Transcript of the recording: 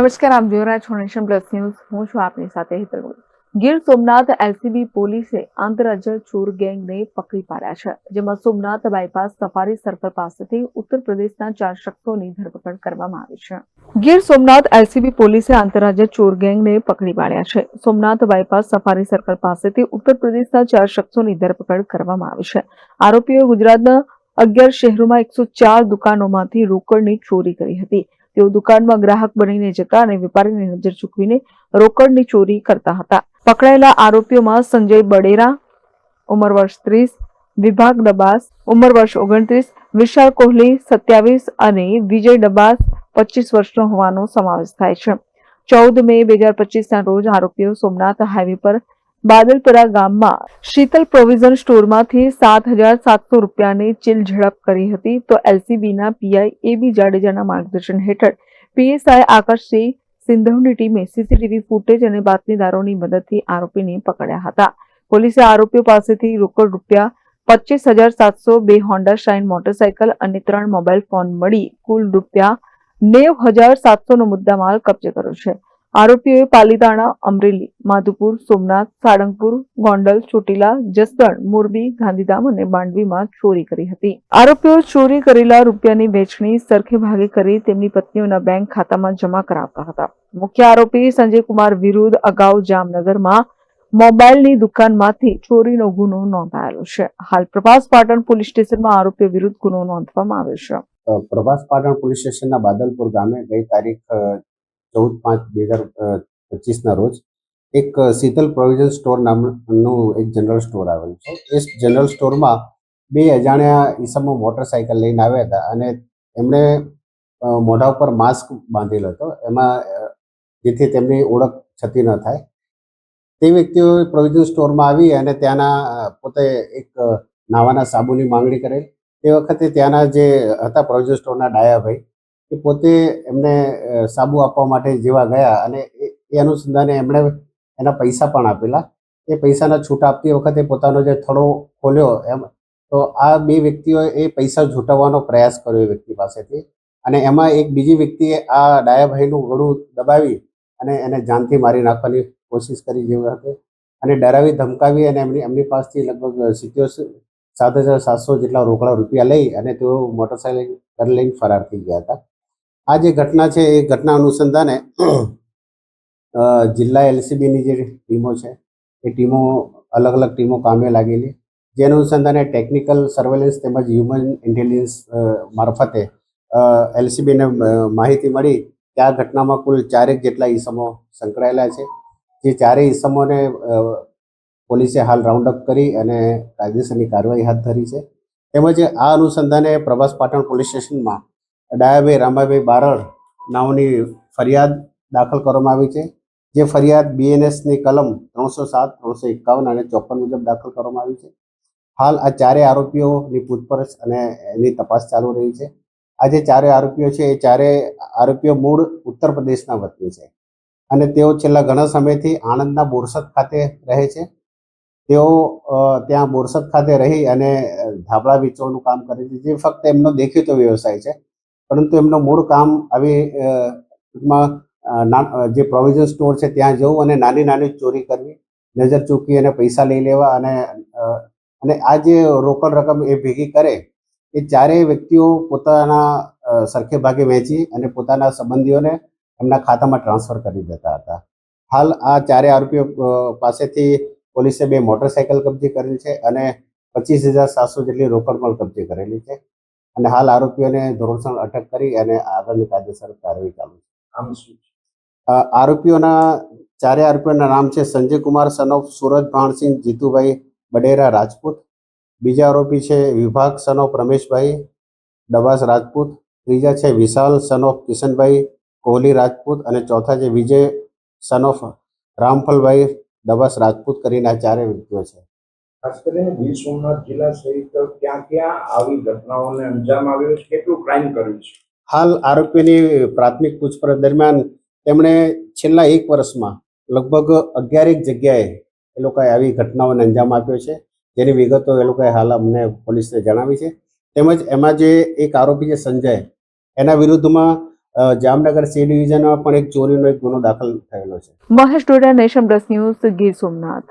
નમસ્કાર, આપ જોઈ રહ્યા છો નેશન પ્લસ ન્યૂઝ. હું છું આપની સાથે હિતલ ગીર સોમનાથ એલસીબી પોલીસે આંતરરાજ્ય ચોર ગેંગને પકડી પાડ્યા છે, જેમાં સોમનાથ બાયપાસ સફારી સર્કલ પાસેથી ઉત્તર પ્રદેશના ચાર શખ્સોની ધરપકડ કરવામાં આવી છે. ગીર સોમનાથ એલસીબી પોલીસે આંતરરાજ્ય ચોર ગેંગને પકડી પાડ્યા છે. સોમનાથ બાયપાસ સફારી સર્કલ પાસેથી ઉત્તર પ્રદેશના ચાર શખ્સોની ધરપકડ કરવામાં આવી છે. આરોપીઓએ ગુજરાતના અગિયાર શહેરોમાં એકસો ચાર દુકાનોમાંથી રોકડની ચોરી કરી હતી. તેઓ દુકાનમાં ગ્રાહક બનીને જતા અને વેપારીની નજર ચૂકવીને રોકડની ચોરી કરતા હતા. પકડાયેલા આરોપીઓમાં સંજય બડેરા, ઉંમર વર્ષ ત્રીસ, વિભાગ ડબાસ ઉંમર વર્ષ ઓગણત્રીસ, વિશાલ કોહલી સત્યાવીસ અને વિજય ડબાસ પચીસ વર્ષનો હોવાનો સમાવેશ થાય છે. ચૌદ મે બે હજાર પચીસના રોજ આરોપીઓ સોમનાથ હાઈવે પર બાદલપુરા ગામમાં શીતલ પ્રોવિઝન સ્ટોરમાંથી સાત હજાર સાતસો રૂપિયાની ચીલ ઝડપ કરી હતી તો એલસીબીના પીઆઈ એબી જાડેજાના માર્ગદર્શન હેઠળ પીએસઆઈ આકાશસિંહ સિંધવની ટીમે સીસીટીવી ફૂટેજ અને બાતમીદારોની મદદથી આરોપીને પકડ્યા હતા. પોલીસે આરોપીઓ પાસેથી રોકડ રૂપિયા પચીસ હજાર સાતસો બે હોન્ડા શાઇન મોટરસાયકલ અને ત્રણ મોબાઈલ ફોન મળી કુલ રૂપિયા નેવ હજાર સાતસોનો મુદ્દામાલ કબજે કર્યો છે. આરોપીઓએ પાલીતાણા, અમરેલી, માધુપુર, સોમનાથ, સાળંગપુર, ગોંડલ, ચોટીલા, જસદણ, મોરબી, ગાંધીધામ અને માંડવીમાં ચોરી કરી હતી. આરોપીઓ ચોરી કરેલા રૂપિયાની વેચણી સરખે ભાગે કરી તેમની પત્નીઓના બેંક ખાતામાં જમા કરાવતા હતા. મુખ્ય આરોપી સંજય કુમાર વિરુદ્ધ અગાઉ જામનગરમાં મોબાઈલની દુકાનમાંથી ચોરીનો ગુનો નોંધાયેલો છે. હાલ પ્રભાસ પાટણ પોલીસ સ્ટેશનમાં આરોપીઓ વિરુદ્ધ ગુનો નોંધવામાં આવ્યો છે. પ્રભાસ પાટણ પોલીસ સ્ટેશનના બાદલપુર ગામે ગઈ તારીખ ચૌદ પાંચ બે હજાર પચીસના રોજ એક શીતલ પ્રોવિઝન સ્ટોર નામનું એક જનરલ સ્ટોર આવેલું છે. એ જનરલ સ્ટોરમાં બે અજાણ્યા ઈસમો મોટરસાયકલ લઈને આવ્યા હતા અને એમણે મોઢા ઉપર માસ્ક બાંધેલો હતો. એમાં જેથી તેમની ઓળખ છતી ન થાય. તે વ્યક્તિઓ પ્રોવિઝન સ્ટોરમાં આવી અને ત્યાંના પોતે એક નાવાના સાબુની માંગણી કરેલ. તે વખતે ત્યાંના જે હતા પ્રોવિઝન સ્ટોરના ડાયાભાઈ એ પોતે એમને સાબુ આપવા માટે જેવા ગયા અને એ- અનુસંધાને એમણે એના પૈસા પણ આપેલા. એ પૈસાના છૂટ આપતી વખતે પોતાનો જે થડો ખોલ્યો એમ, તો આ બે વ્યક્તિઓએ એ પૈસા છૂટાવવાનો પ્રયાસ કર્યો એ વ્યક્તિ પાસેથી. અને એમાં એક બીજી વ્યક્તિએ આ ડાયાભાઈનું ગળું દબાવી અને એને જાનથી મારી નાખવાની કોશિશ કરી જેવી હતી અને ડરાવી, ધમકાવી અને એમની એમની પાસેથી લગભગ સિત્યોતેર સાત હજાર સાતસો જેટલા રોકડા રૂપિયા લઈ અને તેઓ મોટરસાયકલ લઈને ફરાર થઈ ગયા હતા. આ જે ઘટના છે, એ ઘટના અનુસંધાને જિલ્લા એલસીબીની જે ટીમો છે, એ ટીમો અલગ અલગ ટીમો કામે લાગેલી. જે અનુસંધાને ટેકનિકલ સર્વેલન્સ તેમજ હ્યુમન ઇન્ટેલિજન્સ મારફતે એલસીબીને માહિતી મળી. કે આ ઘટનામાં કુલ ચારેક જેટલા ઈસમો સંકળાયેલા છે. જે ચારેય ઈસમોને પોલીસે હાલ રાઉન્ડ અપ કરી અને કાયદેસરની કાર્યવાહી હાથ ધરી છે. તેમજ આ અનુસંધાને પ્રભાસ પાટણ પોલીસ સ્ટેશનમાં ડાયાભાઈ, રામાભાઈ બારડ નામની ફરિયાદ દાખલ કરવામાં આવી છે. જે ફરિયાદ બીએનએસની કલમ ત્રણસો સાત, ત્રણસો એકાવન અને ચોપન મુજબ દાખલ કરવામાં આવી છે. હાલ આ ચારેય આરોપીઓની પૂછપરછ અને એની તપાસ ચાલુ રહી છે. આ જે ચારે આરોપીઓ છે, એ ચારે આરોપીઓ મૂળ ઉત્તર પ્રદેશના વતની છે અને તેઓ છેલ્લા ઘણા સમયથી આણંદના બોરસદ ખાતે રહે છે. તેઓ ત્યાં બોરસદ ખાતે રહી અને ધાબળા વેચવાનું કામ કરે છે. જે ફક્ત એમનો દેખીતો વ્યવસાય છે. પરંતુ એમનું મૂળ કામ આવી જે પ્રોવિઝન સ્ટોર છે ત્યાં જવું અને નાની નાની ચોરી કરવી, નજર ચૂકી અને પૈસા લઈ લેવા અને અને આ જે રોકડ રકમ એ ભેગી કરે, એ ચારેય વ્યક્તિઓ પોતાના સરખે ભાગે વહેંચી અને પોતાના સંબંધીઓને એમના ખાતામાં ટ્રાન્સફર કરી દેતા હતા. હાલ આ ચારે આરોપીઓ પાસેથી પોલીસે બે મોટરસાયકલ કબજે કરેલ છે અને પચીસ હજાર સાતસો જેટલી રોકડ પણ કબજે કરેલી છે. અને હાલ આરોપીઓને ધોરણસર અટક કરી અને આગળની કાયદેસર કાર્યવાહી ચાલુ છે. આરોપીઓના ચારે આરોપીઓના નામ છે સંજય કુમાર સનોફ સુરજ ભાણસિંહ જીતુભાઈ બડેરા રાજપૂત. બીજા આરોપી છે વિભાગ સનોફ રમેશભાઈ ડબાસ રાજપૂત. ત્રીજા છે વિશાલ સનોફ કિશનભાઈ કોહલી રાજપૂત. અને ચોથા છે વિજય સનોફ રામફલભાઈ ડબાસ રાજપૂત કરીને આ ચારે વ્યક્તિઓ છે. ખાસ કરીને ગીર સોમનાથ જિલ્લા સહિત ક્યાં ક્યાં આવી ઘટનાઓને અંજામ આવ્યો છે કેટલું ક્રાઇમ કર્યું છે? હાલ આરોપીની પ્રાથમિક પૂછપરછ દરમિયાન તેમણે છેલ્લા એક વર્ષમાં લગભગ અગિયારેક જગ્યાએ એ લોકોએ આવી ઘટનાઓને અંજામ આપ્યો છે. જેની વિગતો એ લોકોએ હાલ અમને પોલીસને જણાવી છે. તેમજ એમાં જે એક આરોપી છે સંજય એના વિરુદ્ધમાં જામનગર સી ડિવિઝનમાં પણ એક ચોરીનો એક ગુનો દાખલ થયેલો છે. Mahesh Doda nation plus news Gir Somnath.